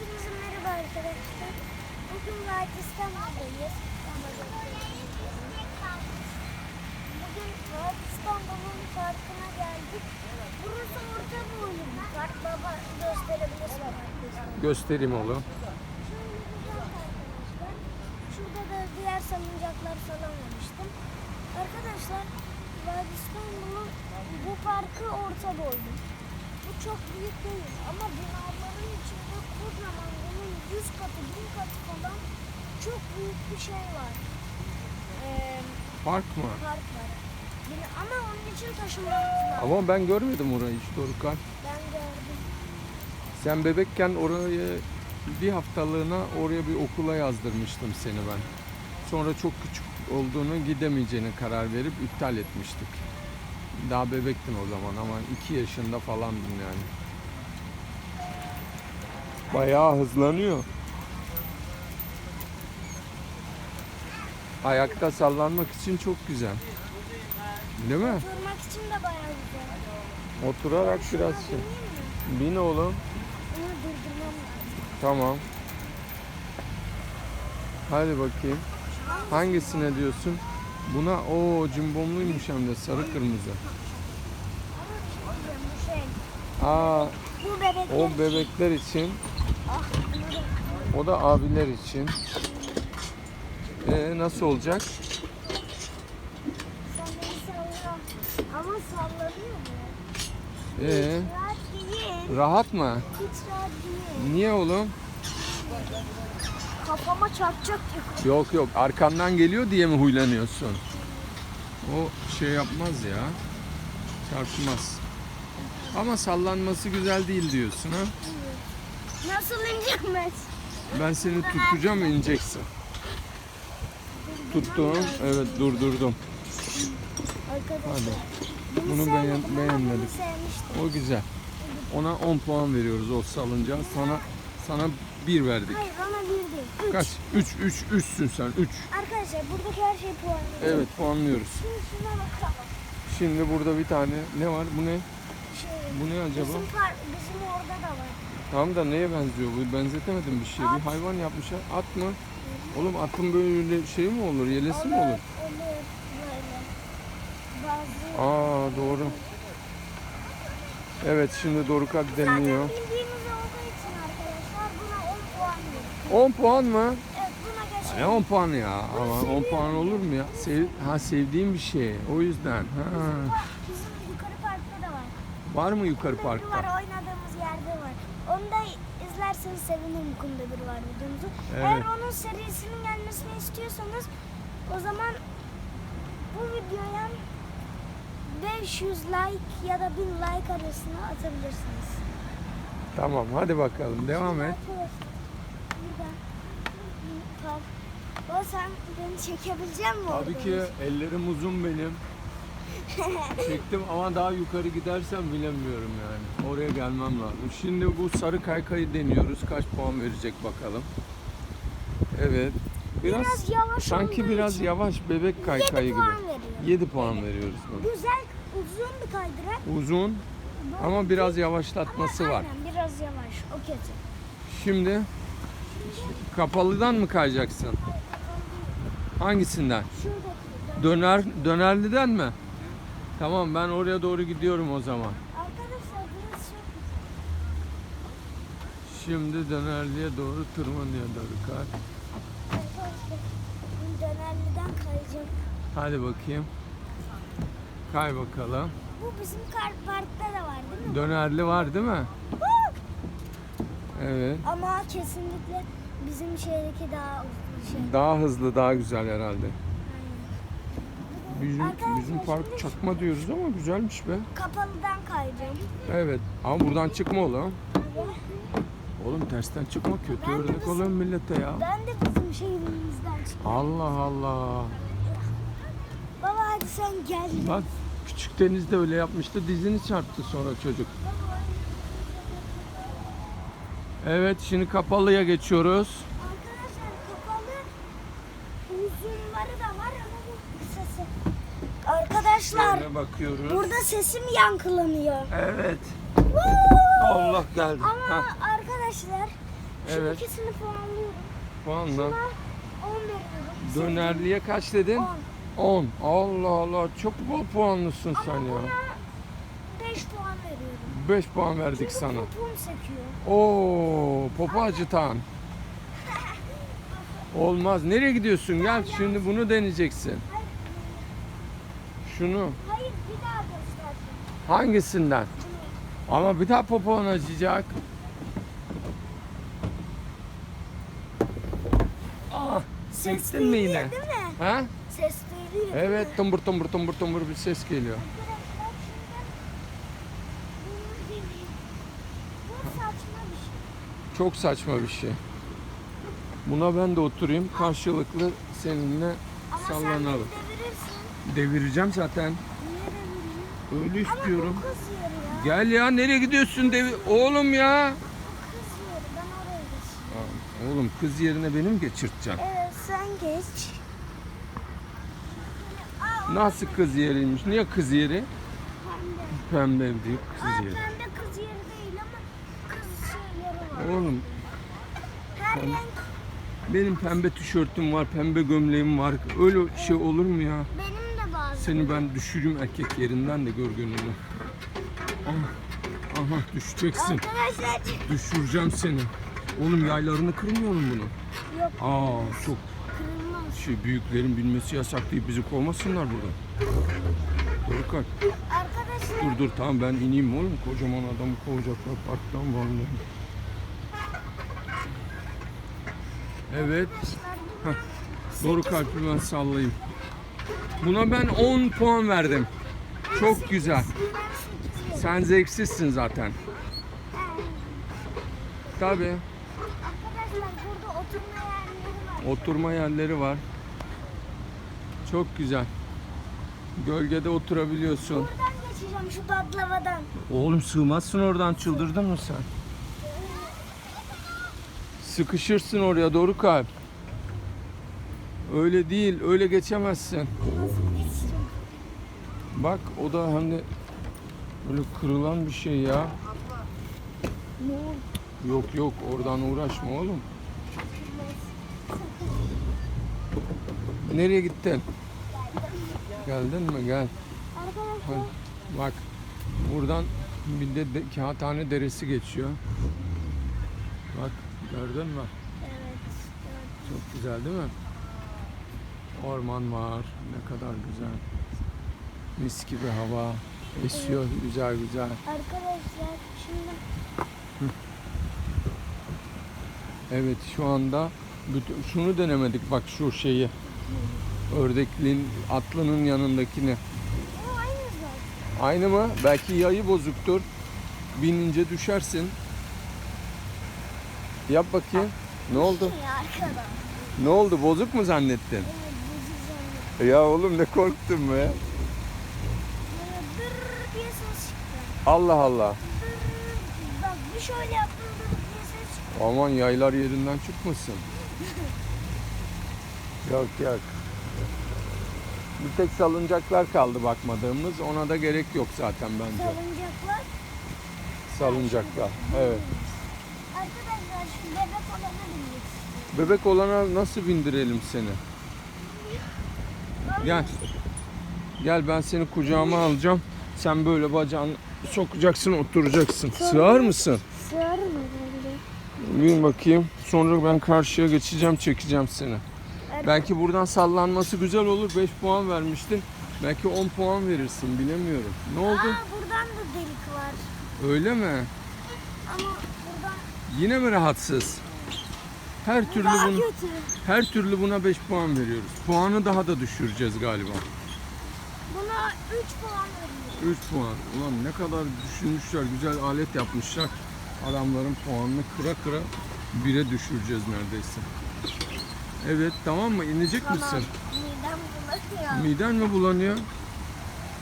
Hepinize merhaba arkadaşlar. Bugün Vadi İstanbul'dayız. Bugün Vadi İstanbul'un parkına geldik. Burası orta boylu bir park. Baba gösterebilirsin arkadaşlar. Göstereyim oğlum. Şurada da diğer salıncaklar falan vermiştim. Arkadaşlar Vadi İstanbul'un bu parkı orta boylu. Bu çok büyük değil ama binaların içinde kocaman bunun 100 katı, 1000 katı falan çok büyük bir şey var. Ee, Park mı? park var. Bina- ama onun için lazım. Ama ben görmedim orayı hiç Dorukhan. Ben gördüm. Sen bebekken orayı bir haftalığına oraya bir okula yazdırmıştım seni ben. Sonra çok küçük olduğunu gidemeyeceğine karar verip iptal etmiştik. Daha bebektin o zaman ama iki yaşında falandın yani. Bayağı hızlanıyor. Ayakta sallanmak için çok güzel. Değil mi? Oturmak için de bayağı güzel. Oturarak biraz şey. Bin oğlum. Bunu durdurmam. Tamam. Hadi bakayım. Hangisine diyorsun? Buna o cimbomluymuş hem de sarı kırmızı. Şey. Aa o bebekler için, o da abiler için. Ee, nasıl olacak? Ama sallanıyor mu? Ee, Rahat değil. rahat mı? Hiç rahat değil. Niye oğlum? Kafama çarpacak yukarı. Yok yok arkandan geliyor diye mi huylanıyorsun? O şey yapmaz ya. Çarpmaz. Ama sallanması güzel değil diyorsun ha? Nasıl ineceğim ben? Ben seni tutacağım ineceksin. Tuttum. Evet durdurdum. Hadi. Bunu, beğen- beğenmedik. O güzel. Ona 10 puan veriyoruz o salıncağa. Sana sana 1 verdik. Hayır bana bir değil. Üç. Kaç? 3 3 3'sün sen. 3. Arkadaşlar buradaki her şey puanlı. Evet puanlıyoruz. Şimdi şuna bakalım. Şimdi burada bir tane ne var? Bu ne? Şey, Bu ne acaba? Bizim, par bizim orada da var. Tamam da neye benziyor bu? Benzetemedim bir şey. Bir hayvan yapmışlar. At mı? Oğlum atın böyle şey mi olur? Yelesi mi olur? Aa doğru. Evet şimdi Doruk'a Zaten deniliyor. bildiğimiz olduğu için arkadaşlar buna 10 puan veriyorum. 10 puan mı? Evet buna geçelim. Ne 10 puan ya? Ama 10 puan olur mu ya? Sev, ha sevdiğim bir şey. O yüzden. Ha. Bizim yukarı parkta da var. Var mı yukarı bir var parkta? Onu da izlerseniz sevinirim kumda bir var videomuzu. Evet. Eğer onun serisinin gelmesini istiyorsanız o zaman bu videoya 500 like ya da 1000 like arasına atabilirsiniz. Tamam hadi bakalım devam et. Burada sen beni çekebilecek misin? Tabii ki ellerim uzun benim. Çektim ama daha yukarı gidersem bilemiyorum yani. Oraya gelmem lazım. Şimdi bu sarı kaykayı deniyoruz. Kaç puan verecek bakalım. Evet. Biraz, Biraz yavaş sanki biraz için yavaş bebek kaykayı gibi. puan veriyor. 7 puan veriyoruz buna. Güzel uzun bir kaydırak. Uzun ama biraz yavaşlatması Ama var. Aynen biraz yavaş. O kötü. Şimdi kapalıdan mı kayacaksın? Hangisinden? Şuradaki. Döner dönerliden mi? Tamam ben oraya doğru gidiyorum o zaman. Arkadaşlar burası çok Şimdi dönerliğe doğru tırmanıyor Dorukar. Arkadaşlar dönerliden kayacağım. Hadi bakayım. Kay bakalım. Bu bizim kar parkta da var değil mi? Dönerli var değil mi? Evet. Ama kesinlikle bizim şehirdeki daha uzun şey. Daha hızlı, daha güzel herhalde. Bizim, Arkadaşlar bizim park şimdi- çakma diyoruz ama güzelmiş be. Kapalıdan kayacağım. Evet. Ama buradan çıkma oğlum. Oğlum tersten çıkma kötü örnek oluyor millete ya. Ben de bizim şehrimizden çıktım. Allah Allah. Baba hadi sen gel. Bak küçük Deniz de öyle yapmıştı. Dizini çarptı sonra çocuk. Evet şimdi kapalıya geçiyoruz. Arkadaşlar kapalı uzunları da var ama bu kısası. Arkadaşlar Şöyle bakıyoruz. burada sesim yankılanıyor. Evet. Woo! Allah geldi. Ama Hah, arkadaşlar Şu Evet. ikisini puanlıyorum. Puanla. Buna 10 veriyorum. Dönerliğe kaç dedin? 10. 10. Allah Allah çok bol puanlısın Ama sen ya. buna 5 puan veriyorum. 5 puan verdik Çünkü sana. popom sekiyor. Oo, popo acıtan. Olmaz. Nereye gidiyorsun? Gel şimdi bunu deneyeceksin. Hayır, Şunu. hayır bir daha göstersin. Hangisinden? Bunu. Ama bir daha popon acıyacak. Ah, sektin mi yine? değil mi? Ha? Ses duyuluyor. Evet, tımbır tımbır tımbır tımbır bir ses geliyor. Şey. Çok saçma bir şey. Buna ben de oturayım. Karşılıklı seninle Ama sallanalım. Devireceğim zaten. Öyle istiyorum. kız yeri. Gel ya nereye gidiyorsun devi Oğlum ya. Bu kız yeri. Ben oraya geçeyim. Aa, Oğlum kız yerine beni mi geçirteceksin? Evet sen geç. Nasıl kız yeriymiş? Niye kız yeri? pembe. Pembe ev değil Aa, kız yeri. pembe kız yeri değil ama kız şeyleri var. Oğlum Her renk benim pembe tişörtüm var, pembe gömleğim var. Öyle şey olur mu ya? benim. Seni ben düşürürüm erkek yerinden de gör gününü. Ah, aha düşeceksin. Arkadaşlar Düşüreceğim seni. Oğlum yaylarını kırmayalım bunu. yok Aa çok kırılmaz. şey büyüklerin bilmesi yasak deyip bizi kovmasınlar buradan. Doğru kalk. Arkadaşlar Dur dur tamam ben ineyim oğlum. Kocaman adamı kovacaklar parktan vallahi. Evet. Doğru kalpli ben sallayayım. Buna ben 10 puan verdim. Çok güzel. Sen zevksizsin zaten. Tabii. Arkadaşlar burada oturma yerleri var. Oturma yerleri var. Çok güzel. Gölgede oturabiliyorsun. Buradan geçeceğim şu baklavadan. Oğlum sığmazsın oradan çıldırdın mı sen? Sıkışırsın oraya doğru kalp. Öyle değil, öyle geçemezsin. Bak o da hani böyle kırılan bir şey ya. Yok yok oradan uğraşma oğlum. Nereye gittin? Geldin mi? Gel. Hadi. Bak buradan bir de, de kağıthane deresi geçiyor. Bak gördün mü? evet. Çok güzel değil mi? Orman var. Ne kadar güzel. Mis gibi hava. Esiyor güzel güzel. Arkadaşlar şimdi Evet şu anda bütün, şunu denemedik bak şu şeyi. Ördekliğin atlının yanındakini. o aynı zaten. Aynı mı? Belki yayı bozuktur. Binince düşersin. Yap bakayım. Ne oldu? Arkadan. Ne oldu? Bozuk mu zannettin? Ya oğlum ne korktun be. Böyle dır diye ses çıktı. Allah Allah. Dır. Bak bir şöyle yaptım dır diye ses çıktı. Aman yaylar yerinden çıkmasın. yok yok. Bir tek salıncaklar kaldı bakmadığımız. Ona da gerek yok zaten bence. Salıncaklar. Salıncaklar. Evet. Arkadaşlar şu bebek olana bindik. Bebek olana nasıl bindirelim seni? Gel. Gel ben seni kucağıma alacağım. Sen böyle bacağını sokacaksın, oturacaksın. Sığar mısın? Sığar mı bence? Bin bakayım. Sonra ben karşıya geçeceğim, çekeceğim seni. Belki buradan sallanması güzel olur. 5 puan vermiştin. Belki 10 puan verirsin, bilemiyorum. Ne oldu? Aa buradan da delik var. Öyle mi? Ama buradan Yine mi rahatsız? Her türlü daha bunu kötü. her türlü buna 5 puan veriyoruz. Puanı daha da düşüreceğiz galiba. Buna 3 puan veriyorum. 3 puan. Ulan ne kadar düşünmüşler, güzel alet yapmışlar. Adamların puanını kıra kıra bire düşüreceğiz neredeyse. Evet tamam mı? İnecek Tamam. misin? Midem bulanıyor. Miden mi bulanıyor?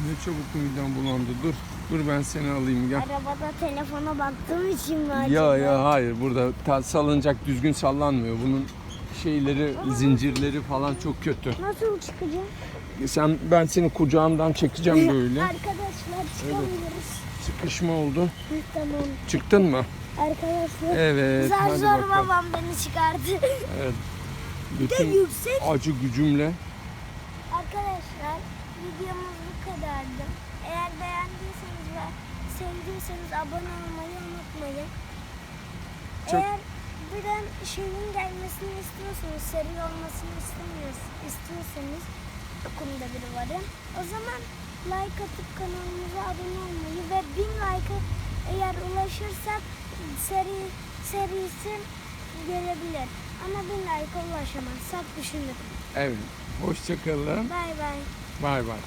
Ne çabuk midem bulandı. Dur. Dur ben seni alayım gel. Arabada telefona baktığım için mi acaba? Ya ya hayır burada ta- salıncak düzgün sallanmıyor. Bunun şeyleri, zincirleri falan çok kötü. Nasıl çıkacağım? Sen ben seni kucağımdan çekeceğim böyle. Arkadaşlar çıkamıyoruz. Sıkışma oldu. Tamam. Çıktın mı? Arkadaşlar. Evet, zar hadi zor bakalım. babam beni çıkardı. Bütün yüksek. acı gücümle Arkadaşlar videomuz kadardı. Eğer beğendiyseniz ve sevdiyseniz abone olmayı unutmayın. Çok- Eğer bir de şeyin gelmesini istiyorsanız, seri olmasını istemiyorsunuz, istiyorsanız o konuda biri varım. O zaman like atıp kanalımıza abone olmayı ve 1000 like'a eğer ulaşırsak seri serisi gelebilir. Ama 1000 like'a ulaşamazsak düşünürüm. evet. Hoşçakalın. Bay bay. Bay bay.